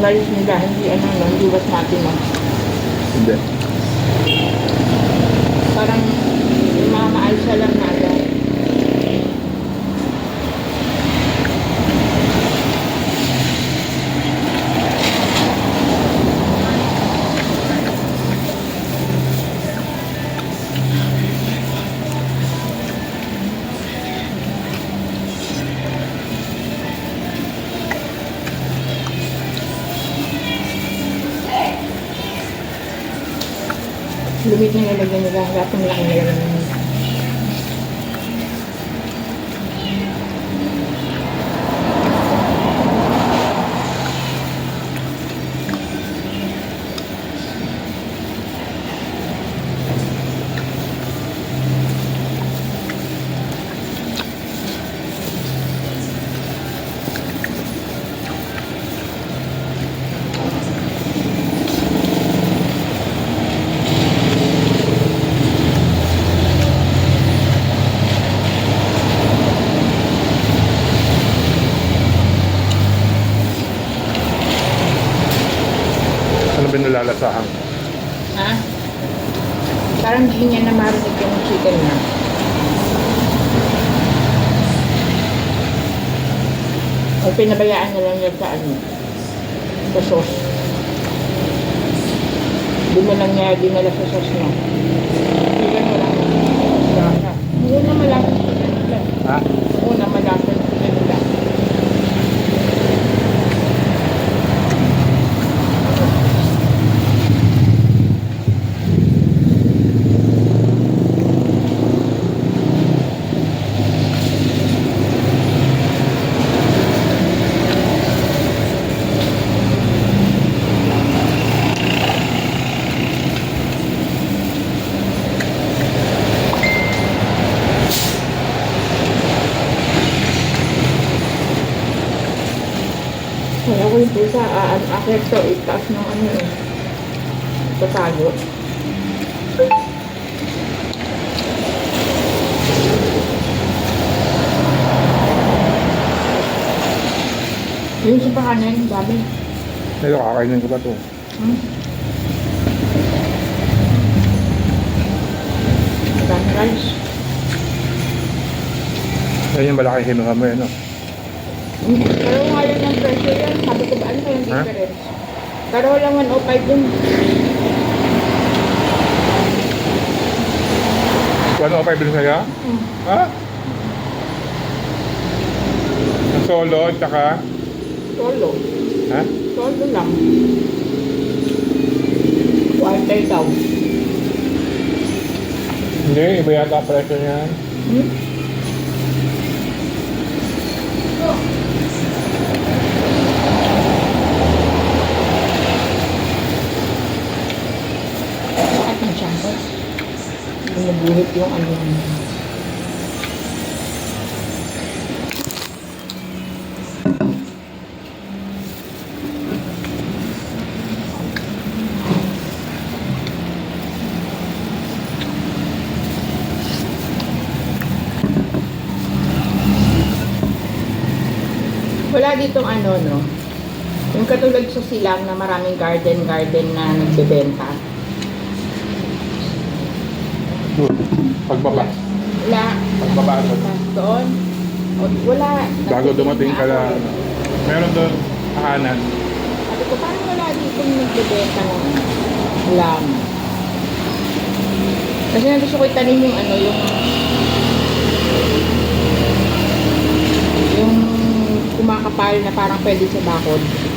rice nila, hindi ano, no, hindi basmati mo. Hindi. Parang yung mga lang na Lumit na nilagyan nila, lahat ng laki nila. Nalalasahan? Ha? Parang hindi niya na marinig yung chicken na. O pinabayaan na lang niya sa ano, sa sauce. Di mo lang niya dinala sa sauce niya. Chicken wala. Wala. Una malapit sa kanila. Ha? Una malapit sa kanila. Kaya ko yung pusa, ah, ang akit to, itaas ng ano eh. Tatago. Yung sa pakanin, dami. Ito, kakainin ko pa to. Hmm? Dami rice. Yan yung malaki kinuha mo yan, no? Hmm, Pero nga lang ng presyo yan, sabi ko ba ano kayang Ha? Pero lang 105 dun. Ano ka pa ibili sa'yo? Hmm. Ha? Ang solo, tsaka... Solo. Ha? Solo lang. Quarter daw. Hindi, iba yata presyo niya. Hmm? Bumubuhit yung ano. Wala ditong ano, no? Yung katulad sa silang na maraming garden-garden na nagbebenta. Pagbaba. Wala. Pagbaba doon. Doon. O, wala. Bago dumating ka lang. Meron doon, kahanan. Sabi ko, parang wala dito nagbebenta ng lam. Kasi na gusto ko itanim yung ano, yung yung kumakapal na parang pwede sa bakod.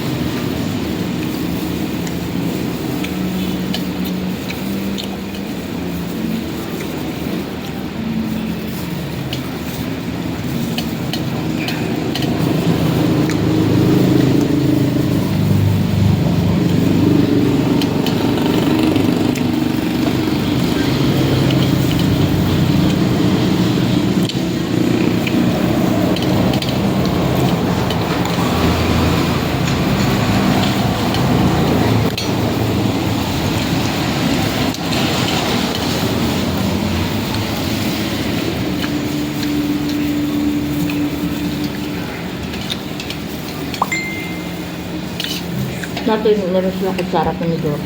Dati meron silang kutsara tinidor.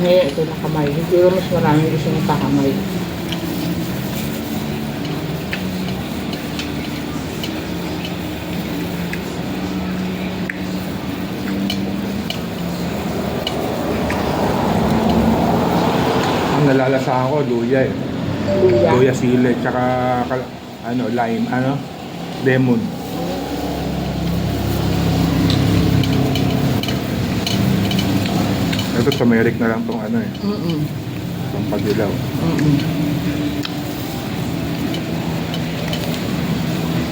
Ngayon ito na kamay. Siguro mas maraming gusto ng kakamay. Ang nalalasa ako, luya eh. Luya. Luya sile, tsaka ano, lime, ano, lemon. Ito, turmeric na lang tong ano eh, Mm-mm. tong pagdilaw. Mm-mm.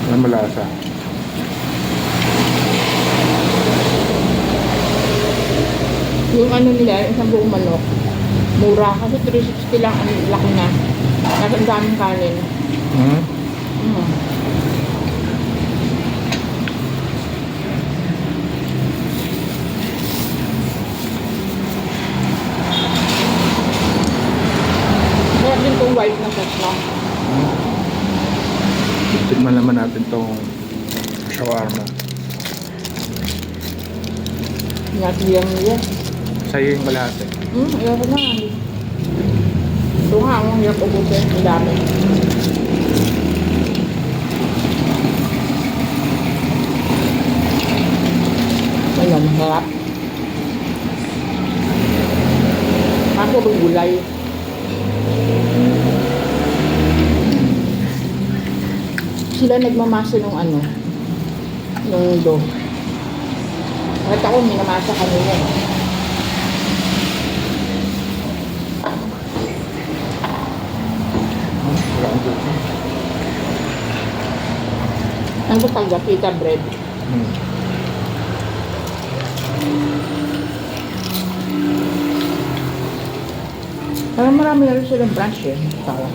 Ano malasa? Yung ano nila, isang buong manok, mura. Kasi 360 lang, ang laki na. Nasa ang daming kanin. Hmm? Mm. Kaya din itong white na sauce, no? Tignan naman natin tong shawarma. Niyatiyang niya. Sa'yo yung kalahati. Hmm, ayoko na. Ito nga, ang hirap ubusin. Ang dami. Ayun, masarap. Kaso gulay. Sila nagmamasa nung ano, nung dough. Kahit ako, minamasa kanina eh. Akong gusto. Talaga? Pita bread. Hmm. Parang marami na rin silang branch eh. Tawa.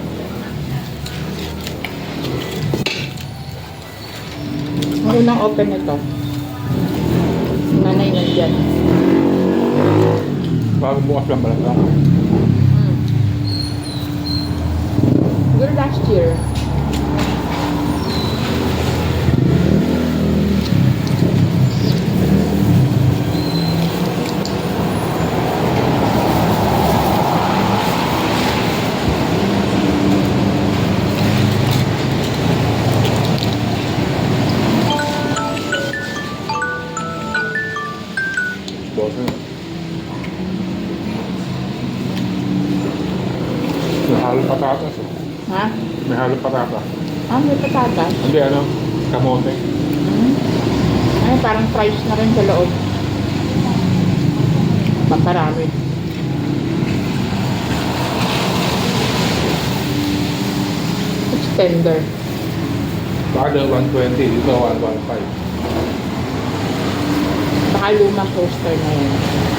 Ang unang open nito. Nanay nandyan. Bago bukas lang pala ito. Hmm. Siguro last year. Patatas eh. Ha? May halong patatas. Ah, may patatas. Hindi ano, kamote. Hmm. Ay, parang fries na rin sa loob. Paparami. It's tender. Baka 120, dito 115. Baka lumang toaster na yun.